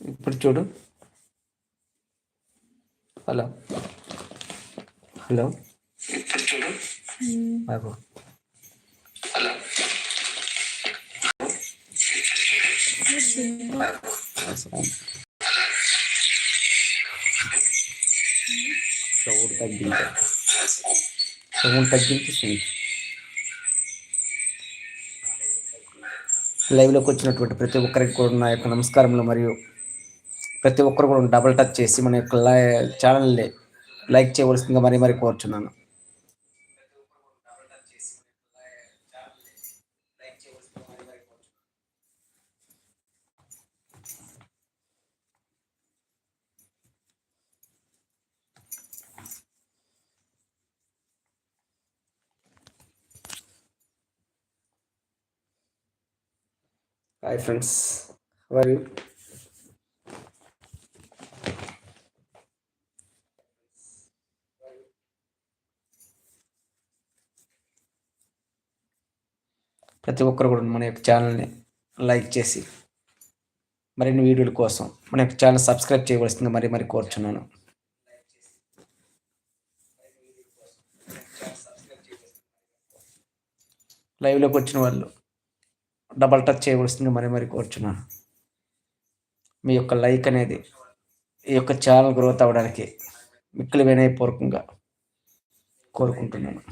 ఇప్పుడు చూడు. Hello. Hello. బాబు హలో. సౌండ్ తగ్గించు. సౌండ్ తగ్గించి లైవ్లోకి వచ్చినటువంటి ప్రతి ఒక్కరికి కూడా నా యొక్క నమస్కారములు మరియు ప్రతి ఒక్కరు కూడా డబుల్ టచ్ చేసి మన యొక్క ఛానల్ని లైక్ చేయవలసిందిగా మరీ మరీ కోరుచున్నాను. హాయ్ ఫ్రెండ్స్ వర్ ప్రతి ఒక్కరు కూడా మన యొక్క ఛానల్ని లైక్ చేసి మరిన్ని వీడియోల కోసం మన యొక్క ఛానల్ సబ్స్క్రైబ్ చేయవలసింది మరీ మరి కోరుచున్నాను. లైవ్లోకి వచ్చిన వాళ్ళు డబల్ టచ్ చేయవలసింది మరీ మరి కోరుచున్నాను. మీ యొక్క లైక్ అనేది ఈ యొక్క ఛానల్ గ్రోత్ అవ్వడానికి మిక్కులు వినయపూర్వకంగా కోరుకుంటున్నాను.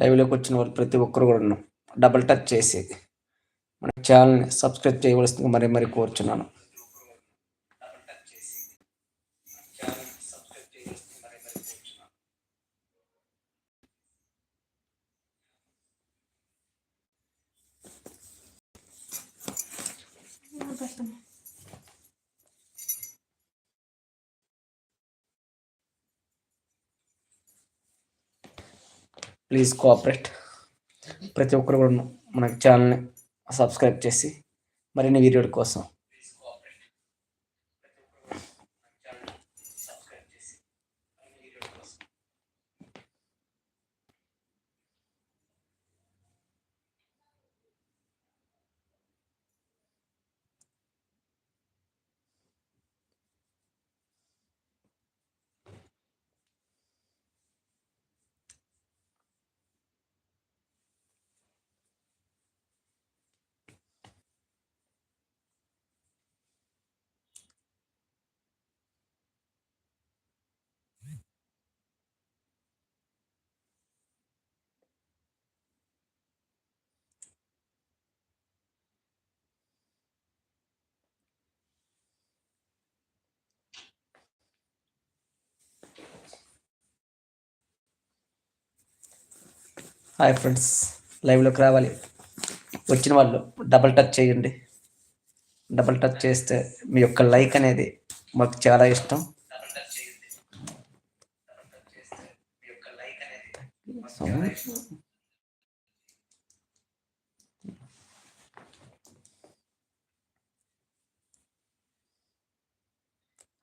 లైవ్లోకి వచ్చిన వాళ్ళు ప్రతి ఒక్కరు కూడా డబుల్ టచ్ చేసి మన ఛానల్ని సబ్స్క్రైబ్ చేయవలసింది మరీ మరీ కోరుచున్నాను. Please cooperate. ప్రతి ఒక్కరు కూడా మన ఛానల్ని సబ్స్క్రైబ్ చేసి మరిన్ని వీడియోల కోసం హాయ్ ఫ్రెండ్స్ లైవ్లోకి రావాలి. వచ్చిన వాళ్ళు డబల్ టచ్ చేయండి. డబల్ టచ్ చేస్తే మీ యొక్క లైక్ అనేది మాకు చాలా ఇష్టం.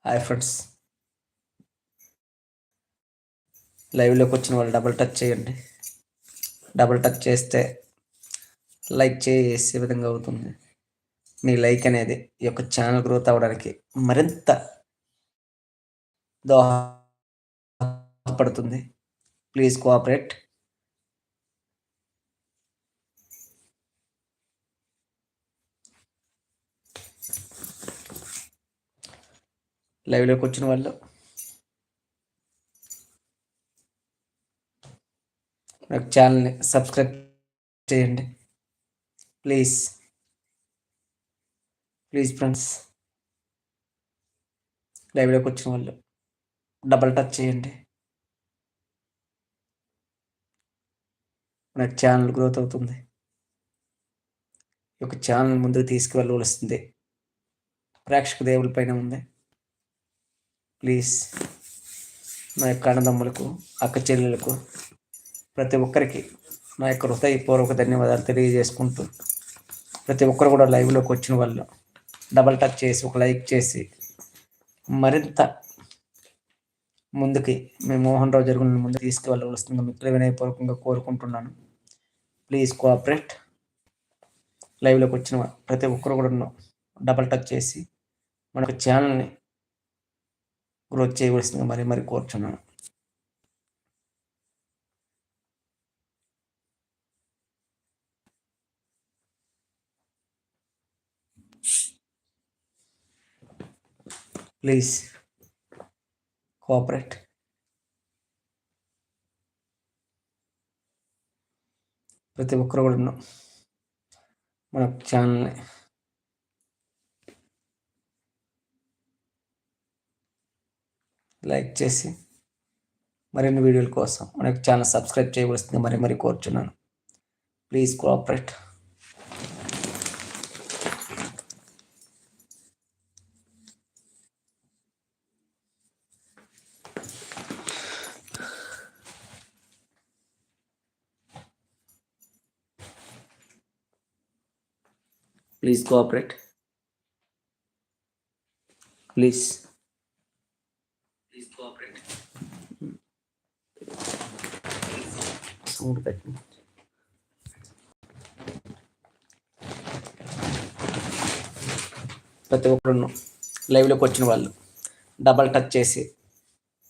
Hi friends. లైవ్లోకి వచ్చిన వాళ్ళు డబల్ టచ్ చేయండి. డబుల్ టచ్ చేస్తే లైక్ చేసే విధంగా అవుతుంది. మీ లైక్ అనేది ఈ యొక్క ఛానల్ గ్రోత్ అవ్వడానికి మరింత దోహపడుతుంది ప్లీజ్ కోఆపరేట్. లైవ్లోకి వచ్చిన వాళ్ళు నాకు ఛానల్ని సబ్స్క్రైబ్ చేయండి. ప్లీజ్ ప్లీజ్ ఫ్రెండ్స్ లైవ్లోకి వచ్చిన వాళ్ళు డబల్ టచ్ చేయండి. మన ఛానల్ గ్రోత్ అవుతుంది. ఈ యొక్క ఛానల్ ముందుకు తీసుకువెళ్ళవలసింది ప్రేక్షక దేవుల పైన ఉంది. ప్లీజ్ నా యొక్క అన్నదమ్ములకు అక్క చెల్లెలకు ప్రతి ఒక్కరికి నా యొక్క హృదయపూర్వక ధన్యవాదాలు తెలియజేసుకుంటూ ప్రతి ఒక్కరు కూడా లైవ్లోకి వచ్చిన వాళ్ళు డబల్ టచ్ చేసి ఒక లైక్ చేసి మరింత ముందుకి మేము మోహన్ రావు జరుగుని ముందు తీసుకువెళ్ళవలసిందిగా మిత్రులు వినయపూర్వకంగా కోరుకుంటున్నాను. ప్లీజ్ కోఆపరేట్ లైవ్లోకి వచ్చిన ప్రతి ఒక్కరు కూడా డబల్ టచ్ చేసి మనకు ఛానల్ని గ్రోత్ చేయవలసిందిగా మరీ మరి కోరుచున్నాను. ప్లీజ్. కోఆపరేట్. ప్రతి ఒక్కరు కూడా మన ఛానల్ని. లైక్ చేసి మరిన్ని వీడియోల కోసం మన ఛానల్ సబ్స్క్రైబ్ చేయవలసింది మరి మరి కోరుచున్నాను. Please cooperate. Please cooperate. Please. Please cooperate. Sound పెట్టు. ప్రతి ఒక్కరు లైవ్లోకి వచ్చిన వాళ్ళు డబల్ టచ్ చేసి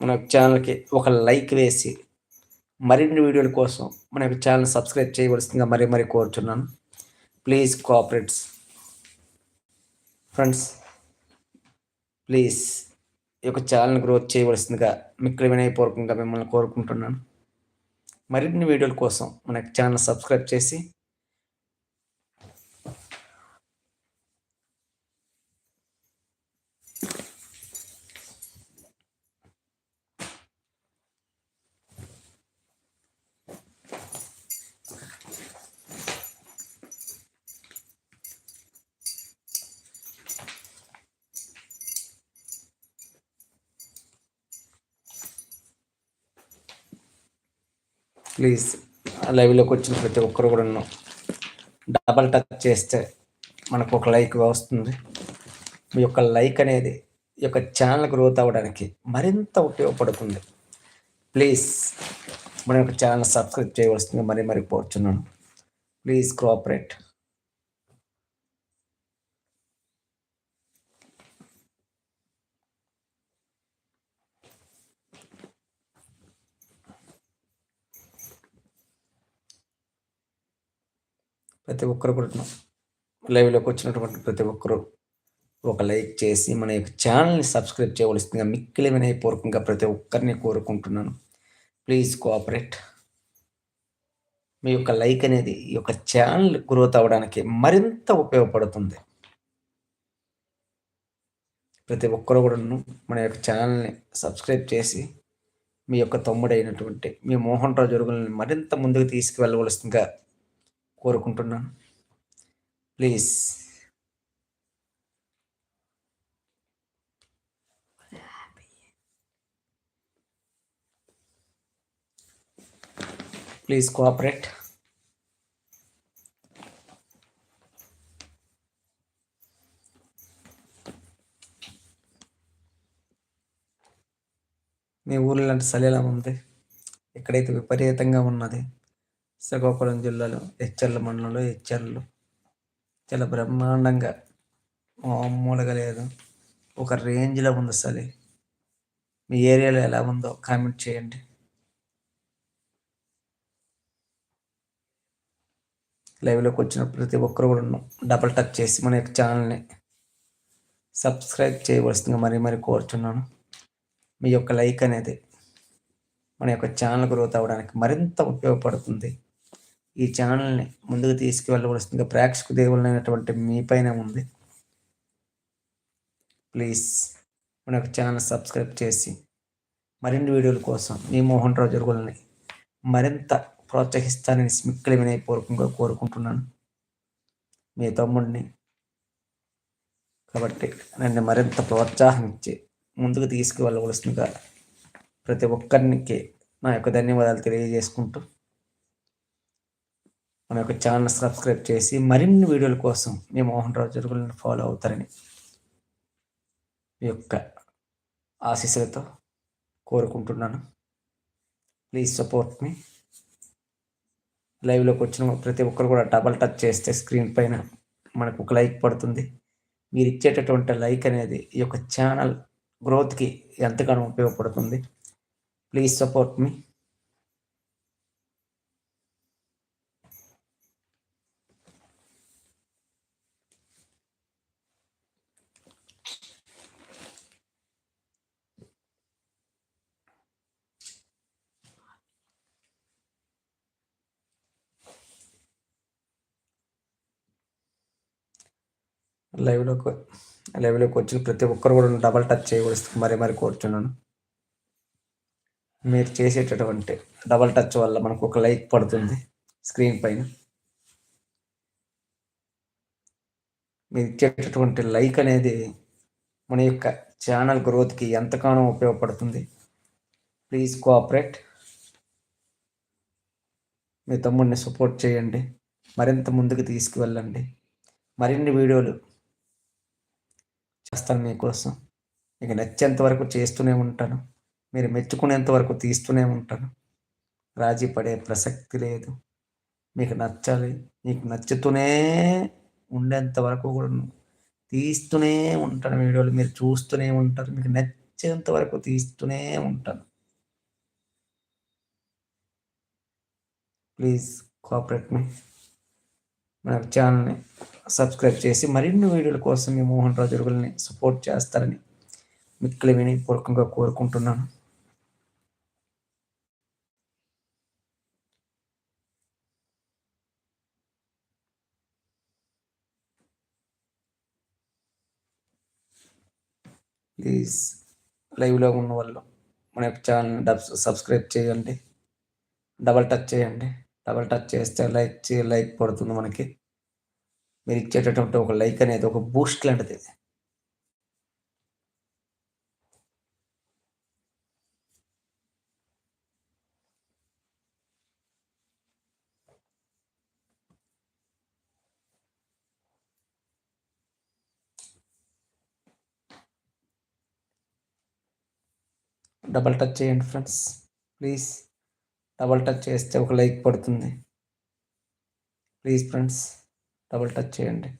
మన ఛానల్కి ఒక లైక్ వేసి మరిన్ని వీడియోల కోసం మన ఛానల్ సబ్స్క్రైబ్ చేయవలసిందిగా మరీ మరీ కోరుచున్నాను ప్లీజ్ కోఆపరేట్స్ ఫ్రెండ్స్ ప్లీజ్ ఈ యొక్క ఛానల్ గ్రోత్ చేయవలసిందిగా మిక్కులు వినయపూర్వకంగా మిమ్మల్ని కోరుకుంటున్నాను. మరిన్ని వీడియోల కోసం మన ఛానల్ సబ్స్క్రైబ్ చేసి ప్లీజ్ లైవ్లోకి వచ్చిన ప్రతి ఒక్కరు కూడా డబల్ టచ్ చేస్తే మనకు ఒక లైక్ వస్తుంది. మీ యొక్క లైక్ అనేది ఈ యొక్క ఛానల్ గ్రోత్ అవ్వడానికి మరింత ఉపయోగపడుతుంది. ప్లీజ్ మన యొక్క ఛానల్ సబ్స్క్రైబ్ చేయవలసింది మరీ మరీ కోరుచున్నాను. ప్లీజ్ కోఆపరేట్ ప్రతి ఒక్కరు కూడా లైవ్లోకి వచ్చినటువంటి ప్రతి ఒక్కరు ఒక లైక్ చేసి మన యొక్క ఛానల్ని సబ్స్క్రైబ్ చేయవలసిందిగా మిక్కిలి వినయపూర్వకంగా ప్రతి ఒక్కరిని కోరుకుంటున్నాను. Please cooperate. మీ యొక్క లైక్ అనేది ఈ యొక్క ఛానల్ గ్రోత్ అవ్వడానికి మరింత ఉపయోగపడుతుంది. ప్రతి ఒక్కరు కూడా మన యొక్క ఛానల్ని సబ్స్క్రైబ్ చేసి మీ యొక్క తమ్ముడైనటువంటి మీ మోహన్ రాజు మరింత ముందుకు తీసుకువెళ్ళవలసిందిగా కోరుకుంటున్నాను. ప్లీజ్. Please cooperate. మీ ఊర్లో లాంటి చలి ఎలా ఉంది ఎక్కడైతే విపరీతంగా ఉన్నది శ్రీకాకుళం జిల్లాలో హెచ్చర్ల మండలంలో హెచ్చర్లు చాలా బ్రహ్మాండంగా మామూలుగా లేదు. ఒక రేంజ్లో ఉంది అసలు. మీ ఏరియాలో ఎలా ఉందో కామెంట్ చేయండి. లైవ్లోకి వచ్చిన ప్రతి ఒక్కరు కూడా డబల్ టచ్ చేసి మన యొక్క ఛానల్ని సబ్స్క్రైబ్ చేయవలసిందిగా మరీ మరీ కోరుచున్నాను. మీ యొక్క లైక్ అనేది మన యొక్క ఛానల్ గ్రోత్ అవ్వడానికి మరింత ఉపయోగపడుతుంది. ఈ ఛానల్ని ముందుకు తీసుకువెళ్ళవలసిందిగా ప్రేక్షక దేవులైనటువంటి మీ పైన ఉంది. ప్లీజ్ మన యొక్క ఛానల్ సబ్స్క్రైబ్ చేసి మరిన్ని వీడియోల కోసం మీ మోహన్ రావు జరుగులని మరింత ప్రోత్సహిస్తానని స్మిక్కలు వినయపూర్వకంగా కోరుకుంటున్నాను. మీ తమ్ముడిని కాబట్టి నన్ను మరింత ప్రోత్సాహం ఇచ్చి ముందుకు తీసుకువెళ్ళవలసిందిగా ప్రతి ఒక్కరికి నా యొక్క ధన్యవాదాలు తెలియజేసుకుంటూ మన యొక్క ఛానల్ సబ్స్క్రైబ్ చేసి మరిన్ని వీడియోల కోసం మీ మోహన్ రావు జరుగులను ఫాలో అవుతారని మీ యొక్క ఆశీస్సులతో కోరుకుంటున్నాను. ప్లీజ్ సపోర్ట్ మీ లైవ్లోకి వచ్చిన ప్రతి ఒక్కరు కూడా డబల్ టచ్ చేస్తే స్క్రీన్ పైన మనకు ఒక లైక్ పడుతుంది. మీరు ఇచ్చేటటువంటి లైక్ అనేది ఈ యొక్క ఛానల్ గ్రోత్కి ఎంతగానో ఉపయోగపడుతుంది. ప్లీజ్ సపోర్ట్ మీ లైవ్లోకి లైవ్లోకి వచ్చిన ప్రతి ఒక్కరు కూడా డబల్ టచ్ చేయవలసి మరీ మరీ కోరుచున్నాను. మీరు చేసేటటువంటి డబల్ టచ్ వల్ల మనకు ఒక లైక్ పడుతుంది స్క్రీన్ పైన. మీరు ఇచ్చేటటువంటి లైక్ అనేది మన యొక్క ఛానల్ గ్రోత్కి ఎంతగానో ఉపయోగపడుతుంది. ప్లీజ్ కోఆపరేట్ మీ తమ్ముడిని సపోర్ట్ చేయండి. మరింత ముందుకు తీసుకువెళ్ళండి. మరిన్ని వీడియోలు చేస్తాను మీకోసం మీకు నచ్చేంత వరకు చేస్తూనే ఉంటాను. మీరు మెచ్చుకునేంత వరకు తీస్తూనే ఉంటాను. రాజీ పడే ప్రసక్తి లేదు. మీకు నచ్చాలి. మీకు నచ్చుతూనే ఉండేంత వరకు కూడా తీస్తూనే ఉంటాను. వీడియోలు మీరు చూస్తూనే ఉంటారు. మీకు నచ్చేంత వరకు తీస్తూనే ఉంటాను. ప్లీజ్ కోఆపరేట్ మీ. మన ఛానల్ని సబ్స్క్రైబ్ చేసి మరిన్ని వీడియోల కోసం మీ మోహన్ రాజు అడుగులని సపోర్ట్ చేస్తారని మిక్కులు విని పూర్వకంగా కోరుకుంటున్నాను. ప్లీజ్ లైవ్లో ఉన్న వాళ్ళు మన యొక్క ఛానల్ని డబ్ సబ్స్క్రైబ్ చేయండి. డబల్ టచ్ చేయండి. డబల్ టచ్ చేస్తే లైక్ లైక్ పడుతుంది మనకి. మీరు ఇచ్చేటటువంటి ఒక లైక్ అనేది ఒక బూస్ట్ లాంటిది. డబల్ టచ్ చేయండి ఫ్రెండ్స్. ప్లీజ్ డబల్ టచ్ చేస్తే ఒక లైక్ పడుతుంది. ప్లీజ్ ఫ్రెండ్స్ డబుల్ టచ్ చేయండి.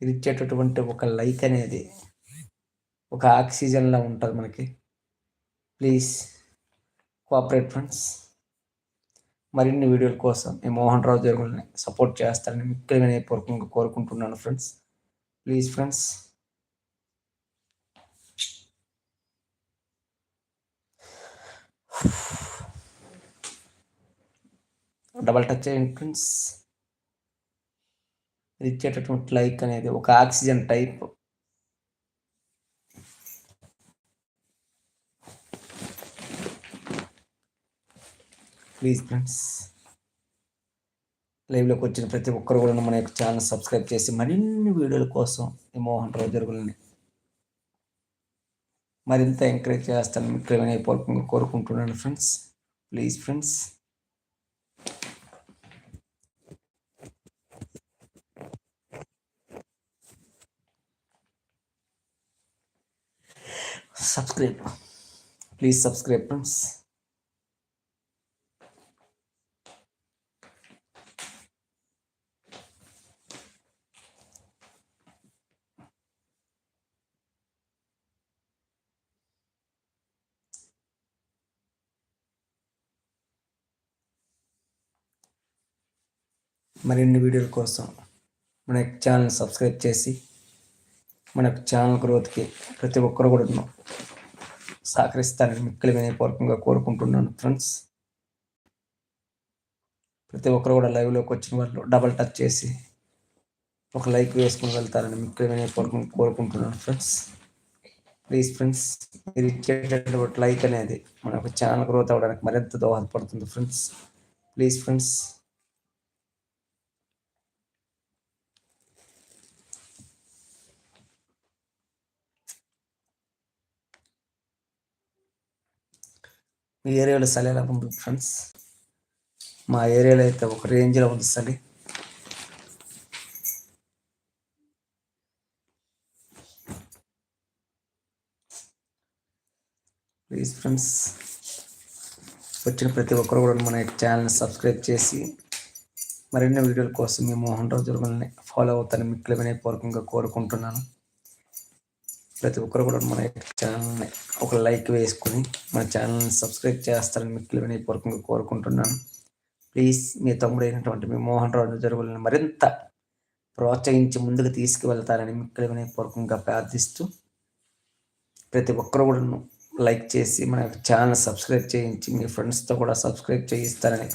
ఇది ఇచ్చేటటువంటి ఒక లైక్ అనేది ఒక ఆక్సిజన్లా ఉంటుంది మనకి. ప్లీజ్ కోఆపరేట్ ఫ్రెండ్స్ మరిన్ని వీడియోల కోసం మీ మోహన్ రావు జరుగులని సపోర్ట్ చేస్తారని ముఖ్యమైన పూర్వకంగా కోరుకుంటున్నాను friends please friends double touch entrance friends ఇచ్చేటటువంటి లైక్ అనేది ఒక ఆక్సిజన్ టైప్ ప్లీజ్ ఫ్రెండ్స్ లైవ్లోకి వచ్చిన ప్రతి ఒక్కరు కూడా మన యొక్క ఛానల్ సబ్స్క్రైబ్ చేసి మరిన్ని వీడియోల కోసం ఈ మోహన్ రావు జరుగులని మరింత ఎంకరేజ్ చేస్తాను మీకు పూర్వకంగా కోరుకుంటున్నాను friends please friends subscribe. Please subscribe friends. మరిన్ని వీడియోల కోసం మన ఛానల్ సబ్స్క్రైబ్ చేసి మన ఛానల్ గ్రోత్కి ప్రతి ఒక్కరు కూడా సహకరిస్తానని మిక్కలు వినయపూర్వకంగా కోరుకుంటున్నాను ఫ్రెండ్స్. ప్రతి ఒక్కరు కూడా లైవ్లోకి వచ్చిన వాళ్ళు డబల్ టచ్ చేసి ఒక లైక్ వేసుకుని వెళ్తారని మిక్కలు వినయపూర్వకంగా కోరుకుంటున్నాను ఫ్రెండ్స్. ప్లీజ్ ఫ్రెండ్స్ మీరు ఇచ్చేటటువంటి లైక్ అనేది మన యొక్క ఛానల్ గ్రోత్ అవ్వడానికి మరింత దోహదపడుతుంది ఫ్రెండ్స్. ప్లీజ్ ఫ్రెండ్స్ మీ ఏరియాలో చలి ఎలా ఉంటుంది ఫ్రెండ్స్? మా ఏరియాలో అయితే ఒక రేంజ్లో ఉంది చలి ప్లీజ్ ఫ్రెండ్స్ వచ్చిన ప్రతి ఒక్కరు కూడా మన ఛానల్ని సబ్స్క్రైబ్ చేసి మరిన్ని వీడియోల కోసం మీ మోహన్ రావు ఫాలో అవుతాను మిక్కులు వినయపూర్వకంగా కోరుకుంటున్నాను. ప్రతి ఒక్కరు కూడా మన ఛానల్ని ఒక లైక్ వేసుకుని మన ఛానల్ని సబ్స్క్రైబ్ చేస్తారని మిక్కులు వినయపూర్వకంగా కోరుకుంటున్నాను. ప్లీజ్ మీ తమ్ముడైనటువంటి మీ మోహన్ రావు జరుగులను మరింత ప్రోత్సహించి ముందుకు తీసుకువెళ్తారని మిక్కులు వినయపూర్వకంగా ప్రార్థిస్తూ ప్రతి ఒక్కరు కూడా లైక్ చేసి మన ఛానల్ సబ్స్క్రైబ్ చేయించి మీ ఫ్రెండ్స్తో కూడా సబ్స్క్రైబ్ చేయిస్తారని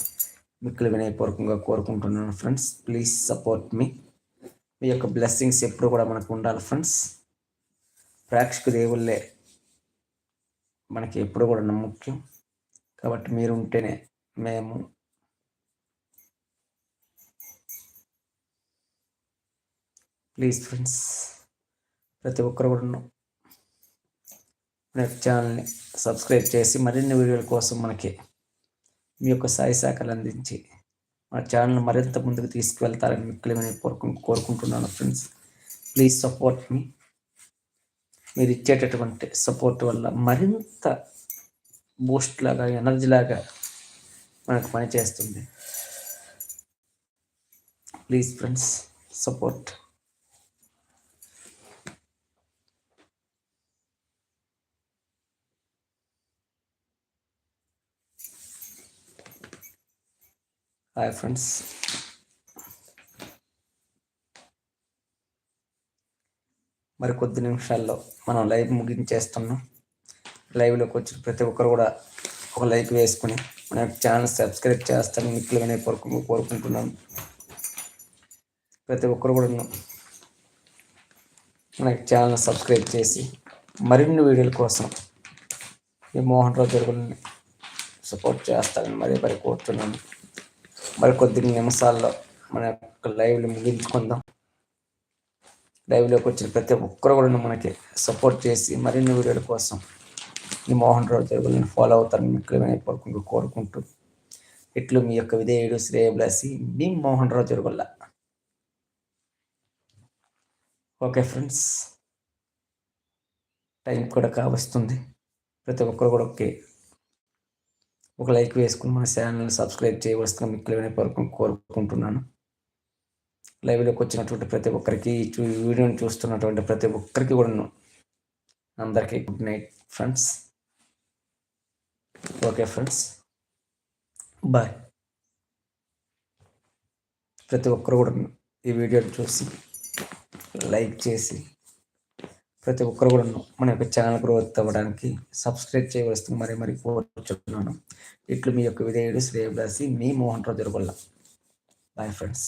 మిక్కులు వినయపూర్వకంగా కోరుకుంటున్నాను. ఫ్రెండ్స్ ప్లీజ్ సపోర్ట్ మీ. మీ యొక్క బ్లెస్సింగ్స్ ఎప్పుడు కూడా మనకు ఉండాలి. ఫ్రెండ్స్ ప్రేక్షక దేవుళ్ళే మనకి ఎప్పుడు కూడా ముఖ్యం. కాబట్టి మీరు ఉంటేనే మేము ప్లీజ్ ఫ్రెండ్స్ ప్రతి ఒక్కరు కూడా నెట్ ఛానల్ని సబ్స్క్రైబ్ చేసి మరిన్ని వీడియోల కోసం మనకి మీ యొక్క సాయి శాఖలు అందించి మన ఛానల్ మరింత ముందుకు తీసుకువెళ్తారని మిక్కులేమని కోరుకుంటున్నాను ఫ్రెండ్స్. ప్లీజ్ సపోర్ట్ మీ. మీరు ఇచ్చేటటువంటి సపోర్ట్ వల్ల మరింత బూస్ట్ లాగా ఎనర్జీ లాగా మనకు పనిచేస్తుంది please friends support hi friends మరి కొద్ది నిమిషాల్లో మనం లైవ్ ముగించేస్తున్నాం. లైవ్లోకి వచ్చిన ప్రతి ఒక్కరు కూడా ఒక లైక్ వేసుకుని మన ఛానల్ సబ్స్క్రైబ్ చేస్తాను మిక్కులుగానే కోరుకు కోరుకుంటున్నాను ప్రతి ఒక్కరు కూడా మన ఛానల్ సబ్స్క్రైబ్ చేసి మరిన్ని వీడియోల కోసం ఈ మోహన్ రావు జరుగులని సపోర్ట్ చేస్తానని మరీ మరి కోరుతున్నాను. మరి కొద్ది నిమిషాల్లో మన యొక్క లైవ్ని ముగించుకుందాం. లైవ్లోకి వచ్చిన ప్రతి ఒక్కరు కూడా మనకి సపోర్ట్ చేసి మరిన్ని వీడియోల కోసం ఈ మోహన్ రావు తెలుగులను ఫాలో అవుతారని మిక్కులమైన కోరుకుంటూ కోరుకుంటూ ఇట్లు మీ యొక్క విధేయుడు శ్రేయబ్లాసి మీ మోహన్ రావు జరుగుల్ల ఓకే ఫ్రెండ్స్ టైం కూడా కావస్తుంది. ప్రతి ఒక్కరు కూడా ఓకే. ఒక లైక్ వేసుకుని మన ఛానల్ని సబ్స్క్రైబ్ చేయవలసిన మిక్కులైన వరకు కోరుకుంటున్నాను. లైవ్లోకి వచ్చినటువంటి ప్రతి ఒక్కరికి వీడియోని చూస్తున్నటువంటి ప్రతి ఒక్కరికి కూడా అందరికీ good night friends. Okay friends. Bye. ప్రతి ఒక్కరు కూడా ఈ వీడియోని చూసి లైక్ చేసి ప్రతి ఒక్కరు కూడా మన యొక్క ఛానల్ గ్రోత్ అవ్వడానికి సబ్స్క్రైబ్ చేయవలసింది మరి మరి కోరుచున్నాను. ఇట్లు మీ యొక్క విధేయుడు శ్రేయబ్రాసి మీ మోహన్ రాజు బాయ్ ఫ్రెండ్స్.